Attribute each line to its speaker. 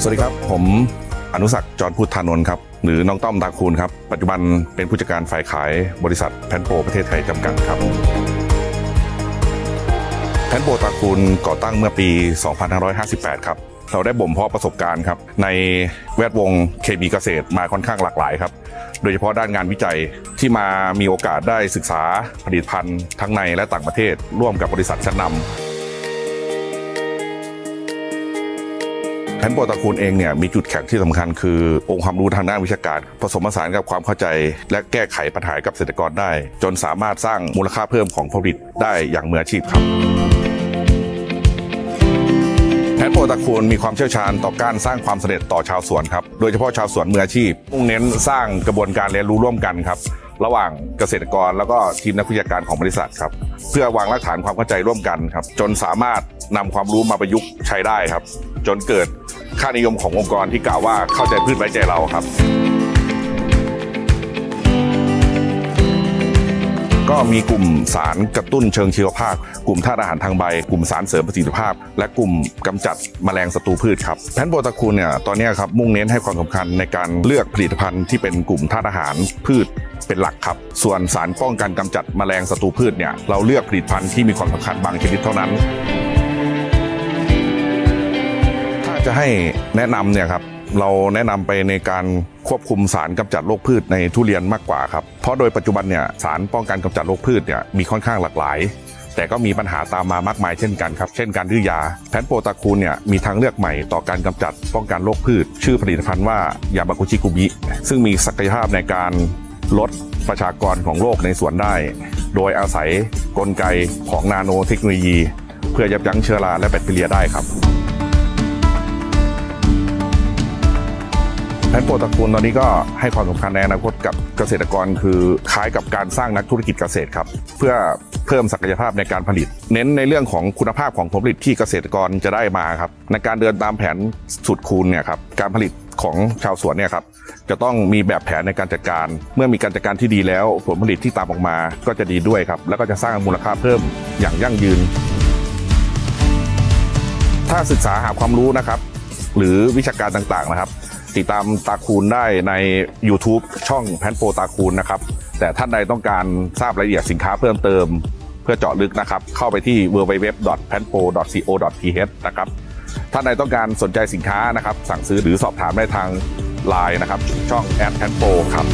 Speaker 1: สวัสดีครับ ผมอนุสักจรพุทธานนท์ครับ หรือน้องต้อมตาคูณครับ ปัจจุบันเป็นผู้จัดการฝ่ายขายบริษัทแพนโปประเทศไทยจำกัดครับแพนโปตาคูณก่อตั้งเมื่อปี 2558 ครับเราได้บ่มเพาะประสบการณ์ครับ ในแวดวงเคมีเกษตรมาค่อนข้างหลากหลายครับ โดยเฉพาะด้านงานวิจัยที่มามีโอกาสได้ศึกษาผลิตภัณฑ์ทั้งในและต่างประเทศ ร่วมกับบริษัทชั้นนำ นโปรตระกูลเองเนี่ยมีจุดแข็งที่สำคัญคือองค์ความรู้ทางด้านวิชาการ ผสมผสานกับความเข้าใจ และแก้ไขปัญหากับเกษตรกรได้ จนสามารถสร้างมูลค่าเพิ่มของผลิตได้อย่างมืออาชีพครับแพทโปรตระกูลมีความเชี่ยวชาญต่อการสร้างความสำเร็จต่อชาวสวนครับ โดยเฉพาะชาวสวนมืออาชีพ มุ่งเน้นสร้างกระบวนการเรียนรู้ร่วมกันครับ ระหว่างเกษตรกรแล้วก็ทีมนักวิชาการของบริษัทครับ เพื่อวางรากฐานความเข้าใจร่วมกันครับ จนสามารถนำความรู้มาประยุกต์ใช้ได้ครับ จนเกิด ค่านิยมขององค์กรที่กล่าวว่าเข้าใจพืชไว้ใจเราครับ ก็มีกลุ่มสารกระตุ้นเชิงชีวภาพ กลุ่มธาตุอาหารทางใบ กลุ่มสารเสริมประสิทธิภาพ และกลุ่มกำจัดแมลงศัตรูพืชครับแพนโบตาคูลเนี่ยตอนนี้ครับมุ่งเน้นให้ความสำคัญในการเลือกผลิตภัณฑ์ที่เป็นกลุ่มธาตุอาหารพืชเป็นหลักครับ ส่วนสารป้องกันกำจัดแมลงศัตรูพืชเนี่ยเราเลือกผลิตภัณฑ์ที่มีความสำคัญบางชนิดเท่านั้น จะให้แนะนำเนี่ยครับเราแนะนำไปในการควบคุมสารกำจัดโรคพืชในทุเรียนมากกว่าครับ เพราะโดยปัจจุบันเนี่ยสารป้องกันกำจัดโรคพืชเนี่ยมีค่อนข้างหลากหลาย แต่ก็มีปัญหาตามมามากมายเช่นกันครับ เช่นการดื้อยา แพนโปรตาคูลเนี่ยมีทางเลือกใหม่ต่อการกำจัดป้องกันโรคพืช ชื่อผลิตภัณฑ์ว่ายาบากุชิกุมิซึ่งมีศักยภาพในการลดประชากรของโรคในสวนได้ โดยอาศัยกลไกของนาโนเทคโนโลยี เพื่อยับยั้งเชื้อราและแบคทีเรียได้ครับ แพนโปรตระกูลตอนนี้ก็ให้ความสำคัญในอนาคตกับเกษตรกรคือคล้ายกับการสร้างนักธุรกิจเกษตรครับ เพื่อเพิ่มศักยภาพในการผลิต เน้นในเรื่องของคุณภาพของผลผลิตที่เกษตรกรจะได้มาครับในการเดินตามแผนสุดคูณเนี่ยครับการผลิตของชาวสวนเนี่ยครับจะต้องมีแบบแผนในการจัดการ เมื่อมีการจัดการที่ดีแล้ว ผลผลิตที่ตามออกมาก็จะดีด้วยครับ แล้วก็จะสร้างมูลค่าเพิ่มอย่างยั่งยืน ถ้าศึกษาหาความรู้นะครับ หรือวิชาการต่างๆนะครับ ติดตามตาคูณได้ใน YouTube ช่องแพนโปตาคูณนะครับ แต่ท่านใดต้องการทราบรายละเอียดสินค้าเพิ่มเติม เพื่อเจาะลึกนะครับ เข้าไปที่ www.panpo.co.th นะครับ ท่านใดต้องการสนใจสินค้านะครับ สั่งซื้อหรือสอบถามได้ทางไลน์นะครับ ช่องแอดแพนโปครับ